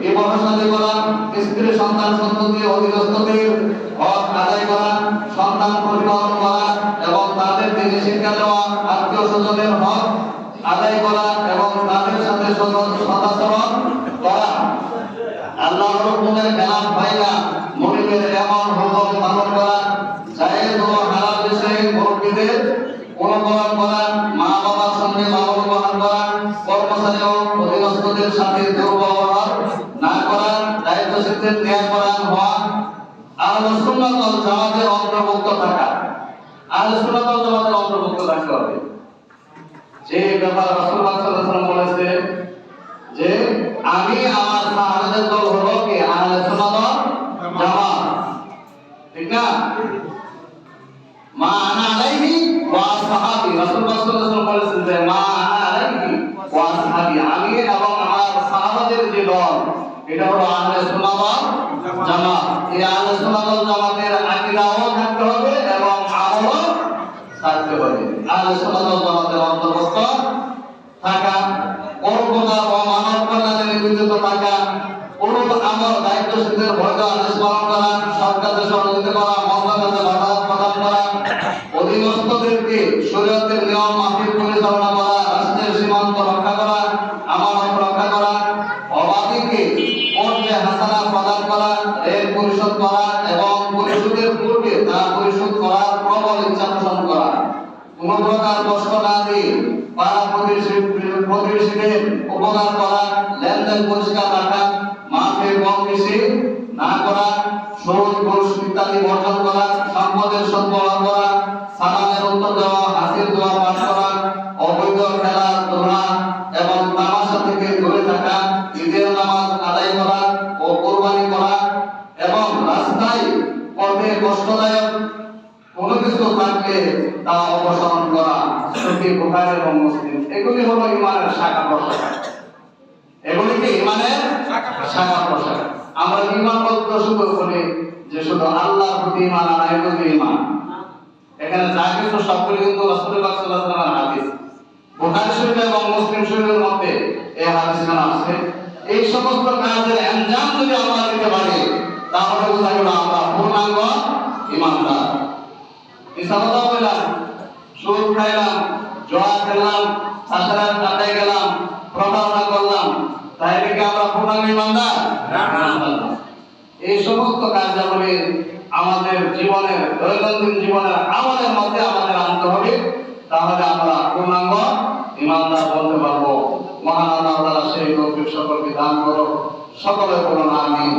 বিবাহ শাদী করা স্ত্রী সন্তান সন্ততি অধীনস্থদের হক আদায় করা, সন্তান পরিপালন করা এবং তাদের শিক্ষা দেওয়া, আত্মীয় স্বজনের হক আদায় করা এবং তাদের সাথে সদ- সদাচরণ করা। আল্লাহ হুকুমের খেলাফ পাইলা মুরিদের এমন হুকুম করা, জায়েজ ও হালাল বিষয়ে মা বাবার সঙ্গে লালন পালন করা কর্মচারী সাথে দায়িত্বশীলদের ন্যায় হওয়া আহলে সুন্নাত ওয়াল জামাতের অন্তর্ভুক্ত থাকা। আহলে সুন্নাত ওয়াল জামাতের অন্তর্ভুক্ত থাকতে হবে। যে ব্যাপার রাসূলুল্লাহ সাল্লাল্লাহু আলাইহি ওয়াসাল্লাম বলেছে যে, আমি আমার সাহাবাদের দল হলো কি? আহলে সুন্নাত ওয়াল জামাত। ঠিক না? মা আনা আলাইহি ওয়া সাহাবি রাসূলুল্লাহ সাল্লাল্লাহু আলাইহি ওয়াসাল্লাম বলেছেন যে, মা আনা আলাইহি ওয়া সাহাবি আমি এবং আমার সাহাবাদের যে দল এটা হলো আহলে ওয়াল জামাত। এই আহলে ওয়াল জামাতের আকীদাও থাকতে হবে এবং আমলও থাকতে হবে। আহলে জামাতের অন্তর্ভুক্ত থাকা পরোপকার ও মানব কল্যাণে নিবেদিত থাকা আমল দায়িত্বশীলদের করা সহযোগিতা করা করা, অধীনস্থদেরকে শরীয়তের নিয়ম মাফিক পরিচালনা পরিশোধ করা এবং পরিশোধের পূর্বে তা পরিশোধ করার প্রবল ইচ্ছা পোষণ করা। কোন প্রকার কষ্ট না দিয়ে পাড়া প্রতিবেশী প্রতিবেশীদের উপকার করা, লেনদেন পরিষ্কার রাখা মাফের কম বেশি না করা সুদ ঘুষ ইত্যাদি বর্জন করা, সম্পদের সদ্ব্যবহার করা, সালামের উত্তর দেওয়া হাসির দোয়া পাঠ করা কষ্টদায়ক কোনো কিছু থাকলে তা অপসারণ করা সত্যি বুখারী এবং মুসলিম। এগুলি হলো ইমানের শাখা প্রশাখা। এগুলি কি ইমানের শাখা প্রশাখা? আমরা ইমান বলতে শুধু বলি যে শুধু আল্লাহর প্রতি ইমান আনা এগুলি ইমান। এখানে যা কিছু সবগুলি কিন্তু রাসূলুল্লাহ সাল্লাল্লাহু আলাইহি ওয়াসাল্লামের শরীফ এবং মুসলিম শরীফের মধ্যে এই হাদিসখানা আছে। এই সমস্ত কাজের আঞ্জাম যদি আমরা দিতে পারি, তাহলে বোঝা গেল আমরা পূর্ণাঙ্গ ইমানদার। ইসাবাদা বললাম সুদ খাইলাম জোয়া খেললাম সাসারাত কাটাই গেলাম প্রতারণা করলাম তাহলে কি আমরা পূর্ণাঙ্গ ইমানদার? এই সমস্ত কার্যাবলী আমাদের জীবনের দৈনন্দিন জীবনের আমাদের মধ্যে আমাদের আনতে হবে। তাহলে আমরা পূর্ণাঙ্গ ইমানদার বলতে পারব। মহান আল্লাহ সেই তৌফিক সকলকে দান করো। সকলে বলুন আমিন